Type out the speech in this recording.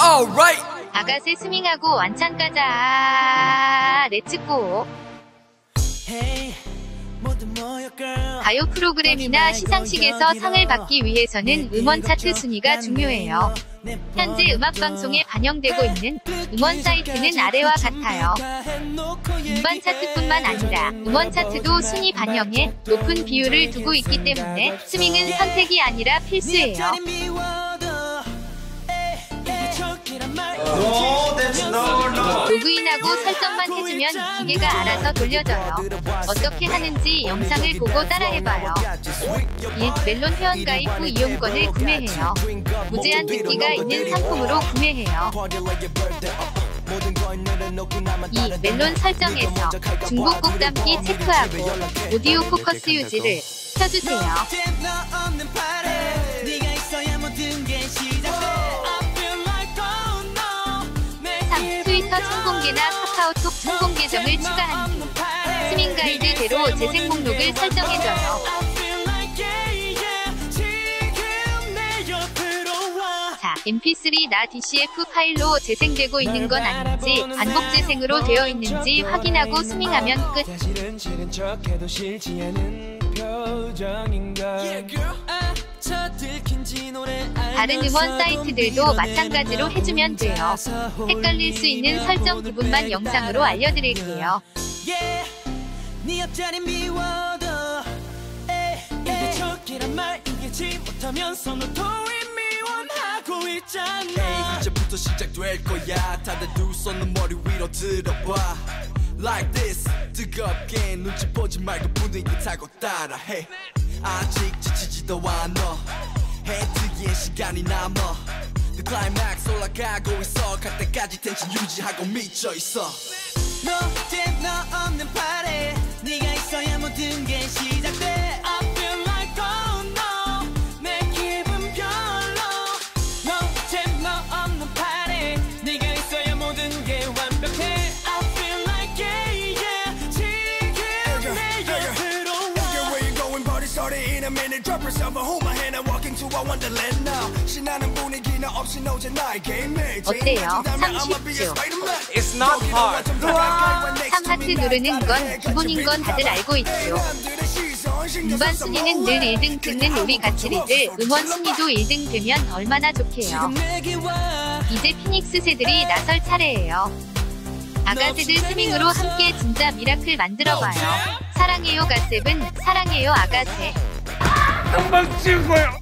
Alright. 아가새 스밍하고 완창 가자. 아, 렛츠고. 가요 프로그램이나 시상식에서 상을 받기 위해서는 음원 차트 순위가 중요해요. 현재 음악방송에 반영되고 있는 음원 사이트는 아래와 같아요. 음반 차트뿐만 아니라 음원 차트도 순위 반영에 높은 비율을 두고 있기 때문에 스밍은 선택이 아니라 필수예요. 설정만 해주면 이 기계가 알아서 돌려줘요. 어떻게 하는지 영상을 보고 따라해봐요. 1. 멜론 회원가입 후 이용권을 구매해요. 무제한 듣기가 있는 상품으로 구매해요. 2. 멜론 설정에서 중복 곡 담기 체크하고 오디오 포커스 유지를 켜주세요. 트위터 총공개나 카카오톡 총공 계정을 추가한 뒤 스밍 가이드대로 재생 목록을 설정해줘요. 자, mp3 나 DCF 파일로 재생되고 있는 건 아닌지 반복 재생으로 되어 있는지 확인하고 스밍하면 끝. 다른 음원 사이트들도 마찬가지로 해주면 돼요. 헷갈릴 수 있는 설정 부분만 영상으로 알려드릴게요. 네 이제부터 시작될 거야. 다들 두 손은 머리 위로 들어봐. Like this 뜨겁게 눈치 보지 말고 분위기 타고 따라해. 아직 지치지도 않아 해트기엔 시간이 남아. The climax 올라가고 있어. 갈 때까지 텐션 유지하고 미쳐 있어. 너 때문에 너 없는 파래 a minute. Drop yourself a hold my hand and walk into a wonderland now. 신나는 분위기는 없이 오지 나의 게임에. 어때요? 참 쉽죠? It's not hard. 3하트 누르는 건 기본인 건 다들 알고 있죠. 음반 순위는 늘 1등 듣는 우리 같이 리들 음원 순위도 1등 되면 얼마나 좋게요. 이제 피닉스 새들이 나설 차례예요. 아가새들 스밍으로 함께 진짜 미라클 만들어봐요. 사랑해요 가셉은 사랑해요 아가새. 금방 찍은 거야.